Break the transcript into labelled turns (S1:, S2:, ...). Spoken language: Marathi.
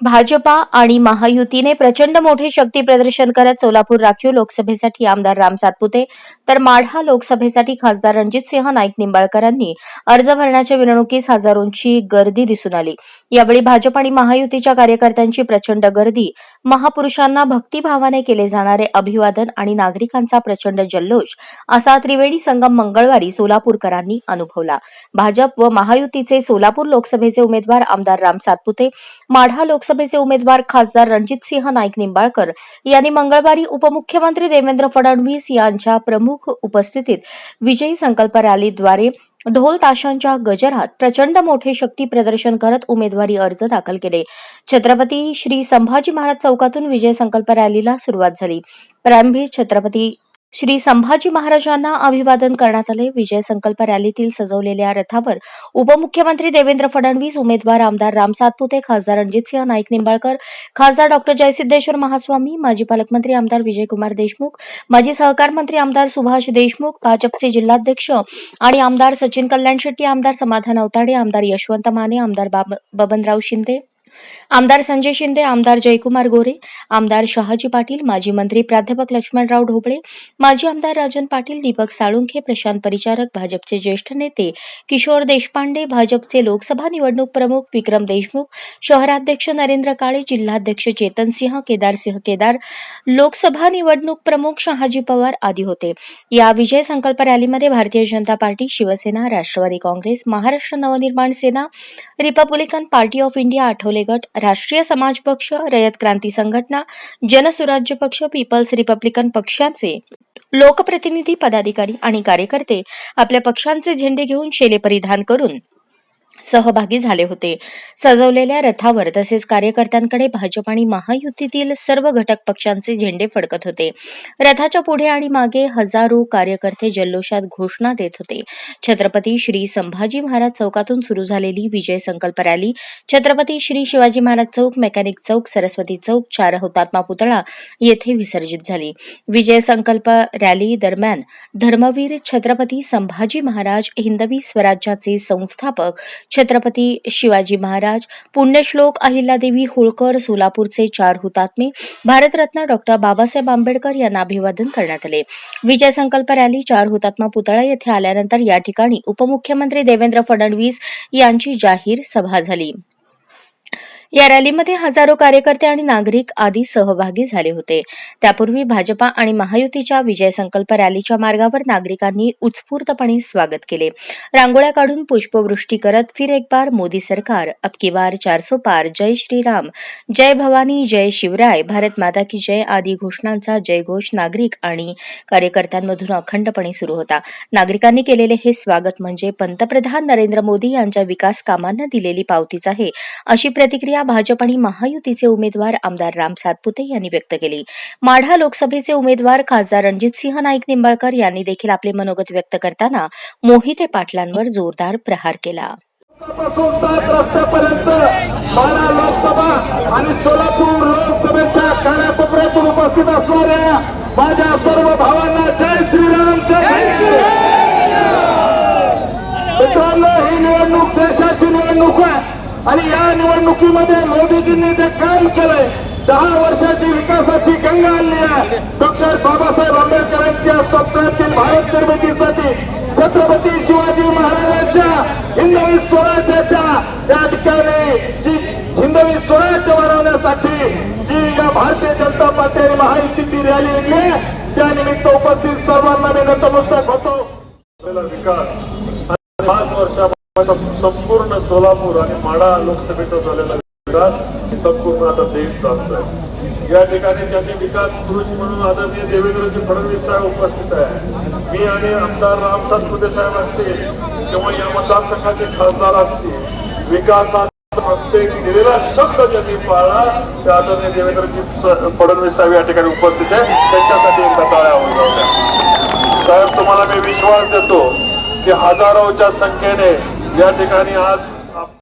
S1: भाजपा आणि महायुतीने प्रचंड मोठे शक्ती प्रदर्शन करत सोलापूर राखीव लोकसभेसाठी आमदार राम सातपुते तर माढा लोकसभेसाठी खासदार रणजितसिंह नाईक निंबाळकरांनी अर्ज भरण्याच्या मिरवणुकीस हजारोंची गर्दी दिसून आली. यावेळी भाजप आणि महायुतीच्या कार्यकर्त्यांची प्रचंड गर्दी महापुरुषांना भक्तिभावाने केले जाणारे अभिवादन आणि नागरिकांचा प्रचंड जल्लोष असा त्रिवेणी संगम मंगळवारी सोलापूरकरांनी अनुभवला. भाजप व महायुतीचे सोलापूर लोकसभेचे उमेदवार आमदार राम सातपुते माढा लोक लोकसभेचे उमेदवार खासदार रणजितसिंह नाईक निंबाळकर यांनी मंगळवारी उपमुख्यमंत्री देवेंद्र फडणवीस यांच्या प्रमुख उपस्थितीत विजयी संकल्प रॅलीद्वारे ढोल ताशांच्या गजरात प्रचंड मोठे शक्ती प्रदर्शन करत उमेदवारी अर्ज दाखल केले. छत्रपती श्री संभाजी महाराज चौकातून विजय संकल्प रॅलीला सुरुवात झाली. प्रारंभी छत्रपती श्री संभाजी महाराजांना अभिवादन करण्यात आले. विजय संकल्प रॅलीतील सजवलेल्या रथावर उपमुख्यमंत्री देवेंद्र फडणवीस उमेदवार आमदार राम सातपुते खासदार रणजितसिंह नाईक निंबाळकर खासदार डॉक्टर जयसिद्धेश्वर महास्वामी माजी पालकमंत्री आमदार विजयकुमार देशमुख माजी सहकार मंत्री आमदार सुभाष देशमुख भाजपचे जिल्हाध्यक्ष आणि आमदार सचिन कल्याण शेट्टी आमदार समाधान अवताडे आमदार यशवंत माने आमदार बाब- बबनराव शिंदे आमदार संजय शिंदे आमदार जयकुमार गोरे आमदार शहाजी पाटील माजी मंत्री प्राध्यापक लक्ष्मणराव ढोबळे माजी आमदार राजन पाटील दीपक साळुंखे प्रशांत परिचारक भाजपचे ज्येष्ठ नेते किशोर देशपांडे भाजपचे लोकसभा निवडणूक प्रमुख विक्रम देशमुख शहराध्यक्ष नरेंद्र काळे जिल्हाध्यक्ष चेतन सिंह केदारसिंह केदार लोकसभा निवडणूक प्रमुख शहाजी पवार आदी होते. या विजय Sankalp रॅलीमध्ये Bharatiya Janata party Shiv Sena Rashtrawadi Congress Maharashtra Navnirman Sena Republican party of India Athawale गट राष्ट्रीय समाज पक्ष रयत क्रांती संघटना जनसुराज्य पक्ष पीपल्स रिपब्लिकन पक्षाचे लोकप्रतिनिधी पदाधिकारी आणि कार्यकर्ते आपल्या पक्षांचे झेंडे घेऊन शेले परिधान करून सहभागी झाले होते. सजवलेल्या रथावर तसेच कार्यकर्त्यांकडे भाजप आणि महायुतीतील सर्व घटक पक्षांचे झेंडे फडकत होते. रथाच्या पुढे आणि मागे हजारो कार्यकर्ते जल्लोषात घोषणा देत होते. छत्रपती श्री संभाजी महाराज चौकातून सुरू झालेली विजय संकल्प रॅली छत्रपती श्री शिवाजी महाराज चौक मेकॅनिक चौक सरस्वती चौक चार हुतात्मा पुतळा येथे विसर्जित झाली. विजय संकल्प रॅली दरम्यान धर्मवीर छत्रपती संभाजी महाराज हिंदवी स्वराज्याचे संस्थापक छत्रपती शिवाजी महाराज पुण्यश्लोक अहिल्यादेवी होळकर सोलापूरचे चार हुतात्मे भारतरत्न डॉक्टर बाबासाहेब आंबेडकर यांना अभिवादन करण्यात आले. विजय संकल्प रॅली चार हुतात्मा पुतळा येथे आल्यानंतर या ठिकाणी उपमुख्यमंत्री देवेंद्र फडणवीस यांची जाहीर सभा झाली. या रॅलीमध्ये हजारो कार्यकर्ते आणि नागरिक आदी सहभागी झाले होते. त्यापूर्वी भाजपा आणि महायुतीच्या विजय संकल्प रॅलीच्या मार्गावर नागरिकांनी उत्स्फूर्तपणे स्वागत केले. रांगोळ्या काढून पुष्पवृष्टी करत फिर एक बार मोदी सरकार अबकी बार चारसो पार जय श्रीराम. जय भवानी जय शिवराय. भारत माता की जय आदी घोषणांचा जयघोष नागरिक आणि कार्यकर्त्यांमधून अखंडपणे सुरू होता. नागरिकांनी केलेले हे स्वागत म्हणजे पंतप्रधान नरेंद्र मोदी यांच्या विकास कामांना दिलेली पावतीच आहे. अशी प्रतिक्रिया भाजप आणि महायुतीचे उमेदवार आमदार राम सातपुते यांनी व्यक्त केली. माढा लोकसभेचे उमेदवार खासदार रणजितसिंह नाईक निंबाळकर यांनी देखील आपले मनोगत व्यक्त करताना मोहिते पाटलांवर जोरदार प्रहार केला.
S2: पासून सात रस्त्यापर्यंत माढा लोकसभा आणि सोलापूर लोकसभेच्या कानाकोपऱ्यातून उपस्थित असणाऱ्या माझ्या सर्व भावांना जय श्रीराम जय मित्रांनो ही निवडणूक देशाची निवडणूक आहे. आणि या निवडणुकीमध्ये मोदीजींनी जे काम केलंय दहा वर्षाची विकासाची गंगा आणली आहे. डॉक्टर बाबासाहेब आंबेडकरांच्या स्वप्नातील भारत निर्मितीसाठी छत्रपती शिवाजी महाराजांच्या हिंदवी स्वराज्याच्या त्या ठिकाणी जी हिंदवी स्वराज्य वाढवण्यासाठी जी या भारतीय जनता पार्टी आणि महायुतीची रॅली निघली त्या निमित्त उपस्थित सर्वांना मी नतमस्तक होतो. विकास सोलापूर आणि माडा लोकसभेचा झालेला विकास संपूर्ण आता देश चालतोय या ठिकाणी त्यांनी विकास पुरुष म्हणून आदरणीय देवेंद्रजी फडणवीस साहेब उपस्थित आहे. मी आणि आमदार राम सातपुते साहेब असतील किंवा या मतदारसंघाचे खासदार असतील विकासात प्रत्येक दिलेला शब्द ज्यांनी पाळला त्या आदरणीय देवेंद्रजी फडणवीस साहेब या ठिकाणी उपस्थित आहे. त्यांच्यासाठी एकदा टाळ्या होऊन साहेब तुम्हाला मी विश्वास देतो की हजारोच्या संख्येने या ठिकाणी आज